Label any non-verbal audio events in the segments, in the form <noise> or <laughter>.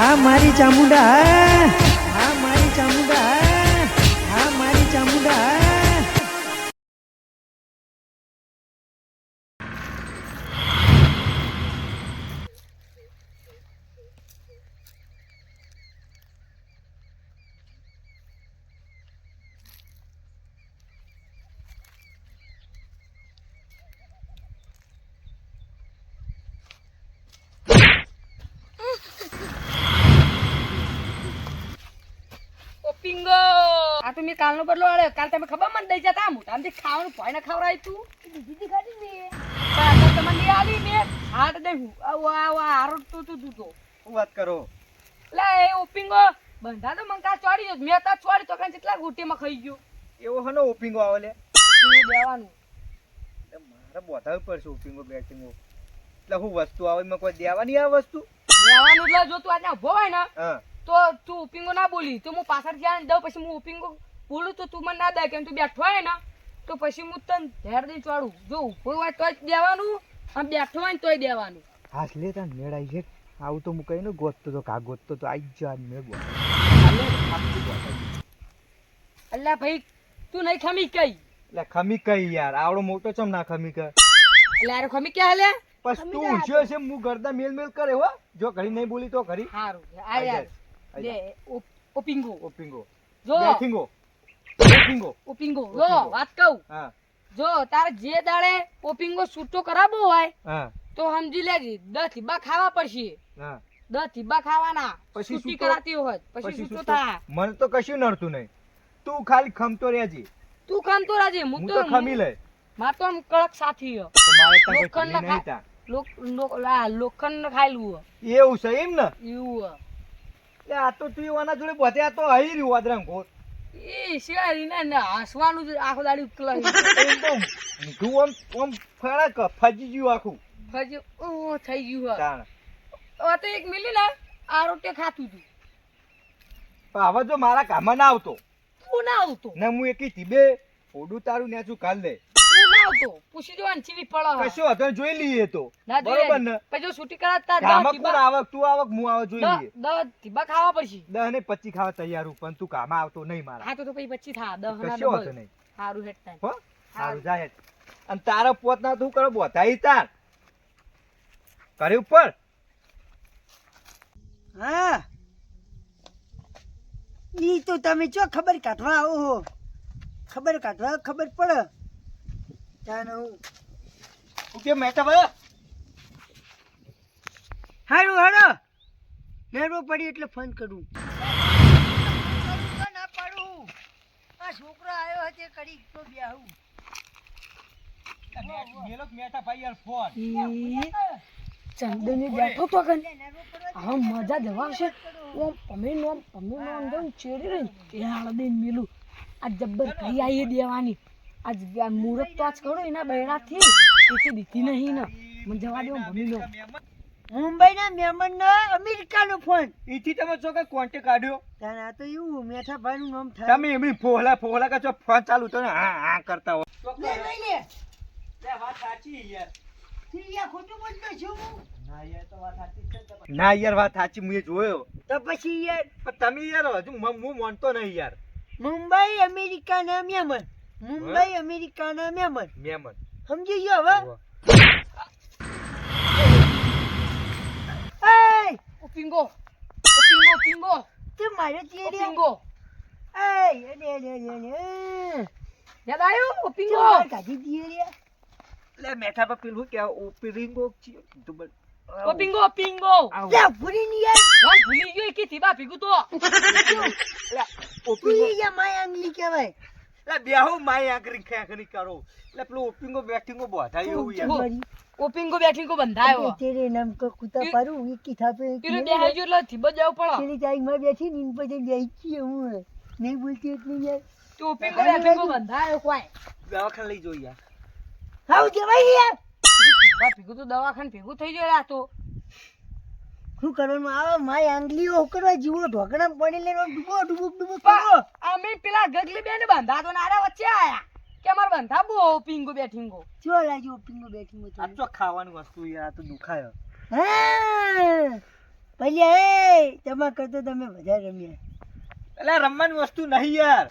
હા મારી ચામુંડા હા. મેં કાલનો બદલો આલ્યો. કાલ તમે ખબર મને દઈ જતા. મોટામાંથી ખાવાનું ભાઈને ખવડાય તું. બીજી ખાધી ને. પણ આ તો તમને નહીં આલી મેં હાટ દે હું. આવો આવો હારો તું તું તું તો. શું વાત કરો? લે એ ઓપિંગો પિંગો બંધા તો મંકા ચોડી ગયો. મેં તો ચોડી તો કાંઈ કેટલા ગુટીમાં ખાઈ ગયો. એવો હનો ઓપિંગો આવે લે. તું દેવાનું એટલે મારે બોધાવી પડશે ઓપિંગો બેટિંગો એટલે હું વસ્તુ આવે એમાં કોઈ દેવાની આ વસ્તુ? દેવાનું એટલે જો તું આજે ઊભો હોય ને તો તું ઉપિંગો ના બોલી. તો હું પાછળ જ્યાં દઉં પછી હું ઉપિંગો બોલું તો તું મને ના દે કેમ તું બેઠો હોય ને તો પછી હું તને ઝેર દઈ ચોડું. જો ઊભો હોય તોય દેવાનું આમ બેઠો હોય ને તોય દેવાનું હાસ લે તને મેળાઈ છે. આવું તો હું કઈ ને ગોતતો તો કા ગોતતો તો આઈ જા મેં ગોત. અલ્યા ભાઈ તું નહીં ખમી કઈ. એટલે ખમી કઈ યાર આવડો મોટો ચમ ના ખમી કઈ એટલે આરો ખમી ક્યાં હાલે? બસ તું ઊંચ્યો છે હું ગરદા મેલ મેલ કરે હો. જો ઘડી નહીં બોલી તો ઘડી. સારું આ યાર. લે ઓ પિંગો ઓ- ઓપિંગો. ઓપિંગો. જો. બેઠિંગો. બેઠિંગો ઓપિંગો જો વાત કહું. હા. જો તારે જે દાડે ઓપિંગો છૂટો કરાવવો હોય હા. તો સમજી લેજે દસ થીબા ખાવા પડશે. હા. દસ થીબા ખાવાના. પછી છૂટી કરાતી હોય પછી છૂટો થા મને તો કશું નડતું નહીં. તું ખાલી ખમતો રહેજે. તું ખમતો રહેજે હું તો ખમી લે માર તો કડક સાથી હો. લોખંડ ના લા લોખંડ ખાયલું. એવું છે એમ ને? એવું આ તો તું એના જોડે બધે આ તો આવી રહ્યું ઘોર. એ શિવારી ના ના હસવાનું જ આખો દાડી આમ આમ ફજી ગયું આખું. ફજી ઓ થઈ ગયું હો. હવે તો એક મિલી ને આ રોટે ખાતું હતું હવે જો મારા કામમાં ના આવતો. તું ના આવતો. ને હું એકી ધીબે ઓડું તારું નેચું કાલ લે ના આવતો? પૂછી જોવાનું ચીવી પડે હો. હતો જોઈ લઈએ તો. બરોબર ને? પછી જો છૂટી કરાતા ગામમાં કોણ આવક તું આવક હું આવક જોઈ લઈએ. દસ ધીબા ખાવા પડશે. દહ ને પચી ખાવા તૈયાર હું પણ તું કામમાં આવતો નહીં મારા. હા તો તો પછી પછી થા દહ ના કશું હતો નહીં. સારું હેડ ટાઈમ હો? સારું જાય જ. અને તારા પોત ના તું કરો બોતાઈ તાર. કરે ઉપર. હા. ઈ તો તમે ચો ખબર કાઢવા આવો હો? ખબર કાઢવા ખબર પડે. તાને હું. હું કે મેટા ભાઈ હારું હારો મેળવો પડી એટલે ફોન કરું. ના પાડું. આ છોકરો આવ્યો હતો કરી તો બેહું. મેલો મેટા ભાઈ યાર ફોન. ચંદની બેઠો તો કન હા મજા જવાશે ઓમ પમે નોમ પમે નોમ દઉં ચેડી રહી એ હળદી મિલું. આ જબ્બર કઈ આવી દેવાની. આજ મુહૂર્ત તો આજ કરો એના બહેરાથી એથી દીધી નહીં ને. મને જવા દેવો ભમી લો. મુંબઈના મહેમાનનો અમેરિકાનો ફોન. એથી તમે છો કે કોન્ટેક્ટ કાઢ્યો? તારે આ તો એવું મેઠા ભાઈનું નામ થાય. તમે એમની ફોહલા ફોહલા કે છો ફોન ચાલુ તો ને હા હા કરતા હો લે લે લે. વાત સાચી યાર. સીરિયા ખોટું બોલતો છું હું? ના યાર વાત સાચી છે ના યાર વાત સાચી મેં જોયો. તો પછી યાર તમે યાર હજુ હું માનતો નહીં યાર. મુંબઈ અમેરિકા અમેરિકાના મહેમાન મુંબઈ અમેરિકાના મહેમાન મેમન. સમજી ગયો હવે? એય! ઓ પિંગો ઓ પિંગો પિંગો. તે મારે ઓ ચેડ્યા પિંગો. એય અરે અરે અરે યાદ આવ્યું? ઓ તે પિંગો મારે કાઢી દીએ રે એટલે મેઠા પર પેલું કે ઓપરિંગો તો બ- ઓ પિંગો પિંગો. લે ભૂલી ની યાર. વાન ભૂલી ગયો કે થીબા ભીગું તો. લે ઓપિંગો યા માય આંગલી કહેવાય. એટલે બેહો માય આકરી ખેખરી કરો. એટલે પેલું ઓપિંગો બેટિંગો બોધા એવું યાર મારી ઓ પિંગો બેઠી કો બંધાયો તેરે નામ કો કુતા પારું ઈ કી થાપે તીરે બેહાઈ જો એટલે થીબા જવું પડે. તેરી તાઈ માં બેઠી નીન પછી છી હું નહીં બોલતી એટલે યાર. તો ઓ પિંગો બેઠી કો બંધાયો કોઈ દવાખાન લઈ જો યાર. હાઉ જવાય યાર. ભીગું તો દવાખાને ભેગું થઈ ગયો રાતો તો. શું કરવાનું આવે માય આંગલીઓ હું કરવા જીવો ઢોકણા પડી લેવા ડૂબો ડૂબો ડૂબો અમે પેલા ગગલી બેન બંધા તો નારા વચ્ચે આયા. કે અમાર બંધા બો પિંગો બેઠીંગો ચો લાજો પિંગો બેઠી આ તો ખાવાની વસ્તુ યાર આ તો દુખાયો. હે. પહેલી એ તમા કરતો તમે વધારે રમ્યા. એટલે રમવાની વસ્તુ નહીં યાર.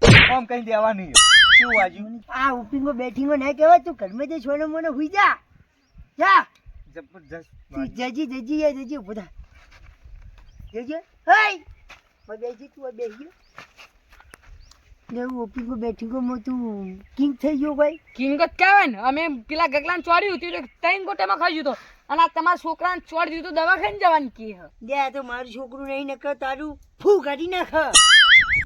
કોમ આમ કઈ દેવાની. શું વાજ્યું? આ ઉપિંગો બેઠીંગો ના કહેવાય તું ઘરમાં જે છોડો મને હુઈ જા. જા. જબરજસ્ત તું જજી જજી યા જજી ઊભો થા. જજે હાયમાં બેસી તું બેસી ને હું ઉપિંગો બેઠીંગો માં તું કિંગ થઈ ગયો ભાઈ. કિંગ જ કહેવાય ને. અમે પેલા ગગલાને ચોર્યું હતું ત્રણ ગોટેમાં ખાઈ તો અને આ તમારા છોકરાને ચોરી દીધું દવા ખાઈને જવાની કે હ દે આ તો મારું છોકરું નહીં નકર તારું ફૂ કાઢી નાખ.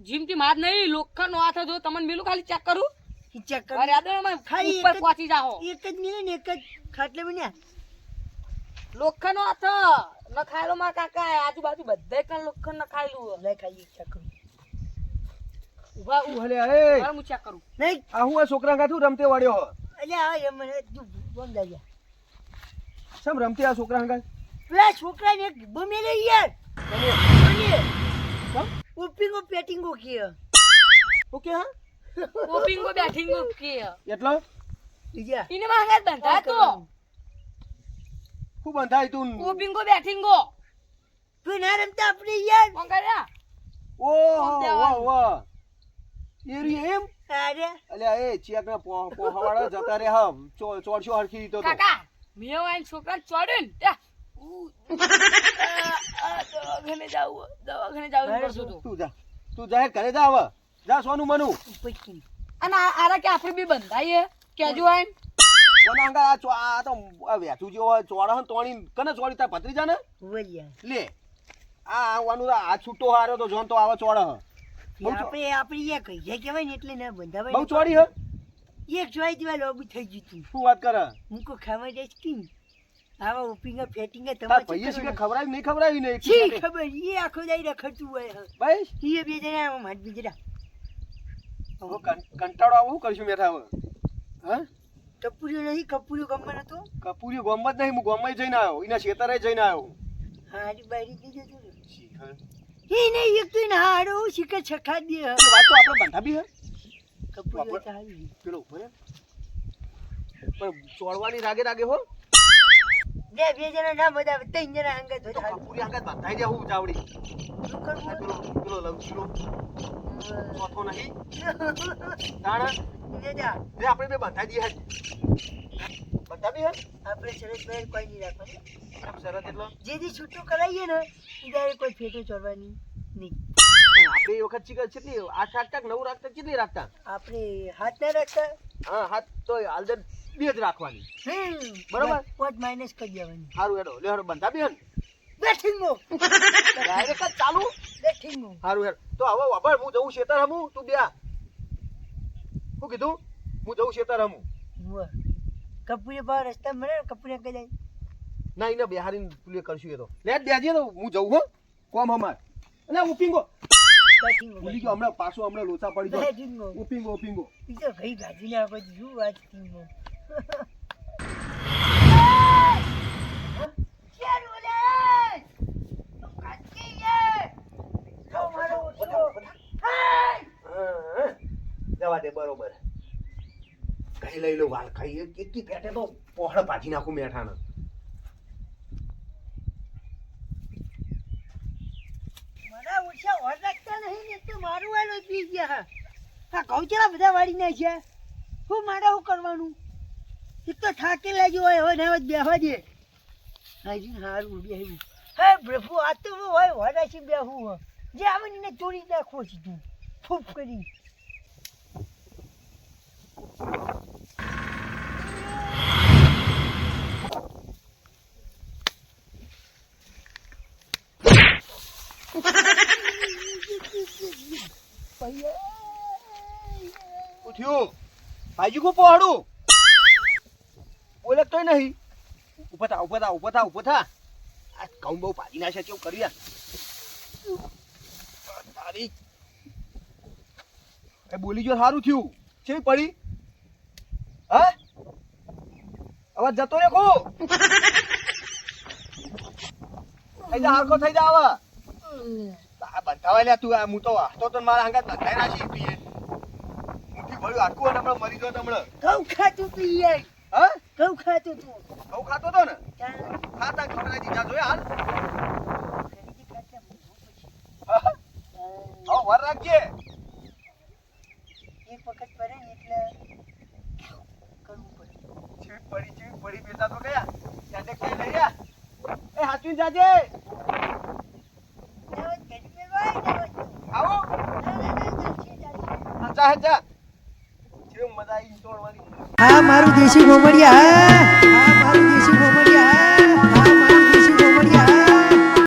જીમથી માર નહીં લોખંડનો હાથ હતો તમને મેલું ખાલી ચેક કરું? ચેક કર. અરે આદો ખાલી ઉપર એક જ- પહોંચી જાઓ. એક જ નહીં ને એક જ ખાટલે બન્યા. લોખંડનો હાથ ન ખાયેલો મારા કાકા આજુબાજુ બધે કણ લોખંડ ન ખાયેલું લે ખાલી ચેક કરું. ઊભા અલે એ હું. ચેક કરું. નહીં આ હું આ છોકરા કાથું રમતે વળ્યો હો અલ્યા આ એમ મને તું બોમ સમ રમતે આ છોકરા કાઠ પેલા છોકરા ને બમે લે યાર. ઉપિંગો પેટિંગો કે ઓકે હા? ઓપિંગો બેઠીંગો કે એટલો? બીજા ઇને માં બંધા તો. ખૂબ બંધાય તું કોપિંગો બેઠીંગો તું ના રમતા આપણે યાર. કોણ કર્યા ઓ વાહ વાહ એરી એમ? અરે અલ્યા એ ચેક ના પોહાવાળા જતા રે હા ચો- હરખી તો. કાકા મેં આઈને છોકરાને ચોર્યું ને આ, આ દવાખાને જાવું દવાખાને જાવું મારે તું જા. તું જાહેર ઘરે જા હવે. જા સોનું મનુ. અને આરા કે આપણે બી બંધાઈએ? કેજો આઈને કોના આ ચો- આ તો આ વેચું જેવો હોય, ચોળા હન તોણી કને ચોળી તાર ભત્રીજા ને વળ્યા લે આ આવવાનું તો આ છૂટો હાર્યો તો જોન તો આવા ચોળા હ બહુ ચો- આપણે આપણે એક કઈ જાય કહેવાય ને એટલે ના બહુ બંધાવાય ચોડી હ? એક જોઈ દીવા લોબી થઈ ગયું તું શું વાત કરે? હું કો ખાવા જઈશ કે આવા ઉપીંગા ફેટિંગા તાર તમારે ભાઈએ શું શીખે? કરવાનું? ખવડાવી નહીં ખવડાવી ને એક શી શીખે. ખબર? એ આખો દાઈ રખડતું હોય હ. ભાઈ? એ બે જણા આમ હાથ બીજડા. હવે કં- કંટાળો આવું કરશું બેઠા હવે? હા? કપૂર્યો નહીં કપૂર્યો નતો કપુરિયો કપૂરી ગોમત નહીં હું ગોમમાં જઈને આવ્યો. એના ખેતરે જઈને આવ્યો. હારી બારી દીધો તું શીખે. એ નહીં એક તો એને હારો શીખે છખા દે. વાત તો આપણે બંધાવી હે? કપુરિયો ચાલી પેલો ઉપર પણ ચોળવાની રાગે રાગે હો. બે બે જણા ના આવે ત્રણ જણા અંગત તો. કપૂરી આગળ બંધાઈ દે હું જાવડી શું કરવું? પેલો પેલો લવચીલો ચોથો નહીં. <laughs> તાણા. જા, આપણે બે બંધા દઈએ હે. બંધાવી હે? આપણે શરત બહેર કોઈ નહીં રાખવાની. આમ શરત એટલો? જે જે છૂટું કરાવીએ ને દાડે કોઈ ફેટો ચોરવાની નહીં. પણ આપણે એ વખત ચીકલ કેટલી આઠ રાખતા નવ રાખતા કેટલી રાખતા? આપણે હાથ ના રાખતા. હા હાથ તો હાલદર બે જ રાખવાની. બરોબર. પોત માઇનસ કરી દેવાની. સારું હેડો. લે હેડો બંધાવી હે ને? બેઠીંગો ડાયરેક્ટ ચાલુ? બેઠીંગો સારું હેડો. તો હવે વાપર હું જઉં છેતર હમું તું બે શું કીધું? હું જઉં છે તારા હું કપૂરે ભાવ રસ્તા મળે ને કપૂરે કઈ જાય. ના એને બિહારી પેલું કરશું એ તો. લે બેજે તો હું જઉં હો. કોમ હમાર અને ઉપીંગો ભૂલી ગયો હમણાં પાછો હમણાં લોચા પડી ગયો. ઉપિંગો ઉપિંગો બીજો ઈ તો ઘઈ ગાજીને આ શું વાત ટીંગો હા, જવા દે બરોબર કઈ લઈ લો વાલ કઈ કેટલી પેટે તો પહોળ પાછી નાખું મેઠાને. મને ઓછા ઓર રાખતા નહીં ને મારું વાલો પી ગયા. આ ચેલા બધા વાળી નાખ્યા હું મારે શું કરવાનું? એક થાકી લાગ્યો હોય હવે ને બેહવા દે. હાજી હારું બેહવું હે પ્રભુ આ તો હું હોય વાડાથી બેહવું હોય. જે આવે ને એને તોડી નાખવો છું ફૂફ કરી. ઉઠ્યું. ભાઈજી કો પહોળું. બોલે તોય નહીં. ઊભા થા ઊભા થા ઊભા થા ઊભા થા. આ ઘઉં બહુ પાડી નાખ્યા કેવું કરી તારી. એ બોલી જો સારું થયું. છે પડી? હા? અવાજ જતો રે કો થઈ જા હરખો થઈ જા હવે આ બંધાવા લ્યા તું આ હું તો હસતો તો મારા અંગાત બંધાઈ નાખી તું મુઠ્ઠી ભર્યું આખું અને હમણાં મરી ગયો હમણાં ઘઉં ખાતું તું યાર હા? ઘઉં ખાતું તું. ઘઉં ખાતો તો ને? ખાતા ખવડાવી દીધા જોયા હાલ. હા? વર રાખજે. એક વખત પડે ને એટલે કરવું પડે. ચીપ પડી ચીપ પડી બેટા તો ગયા. ત્યાં ક્યાંય લઈ એ હાચવી જાજે જાઓ, ઘડી મેળવાય, જાઓ તો. આવો ના, ના, ના, ચાલશે, ચાલશે. હા જા જા હા મારું દેશી ગોમડિયા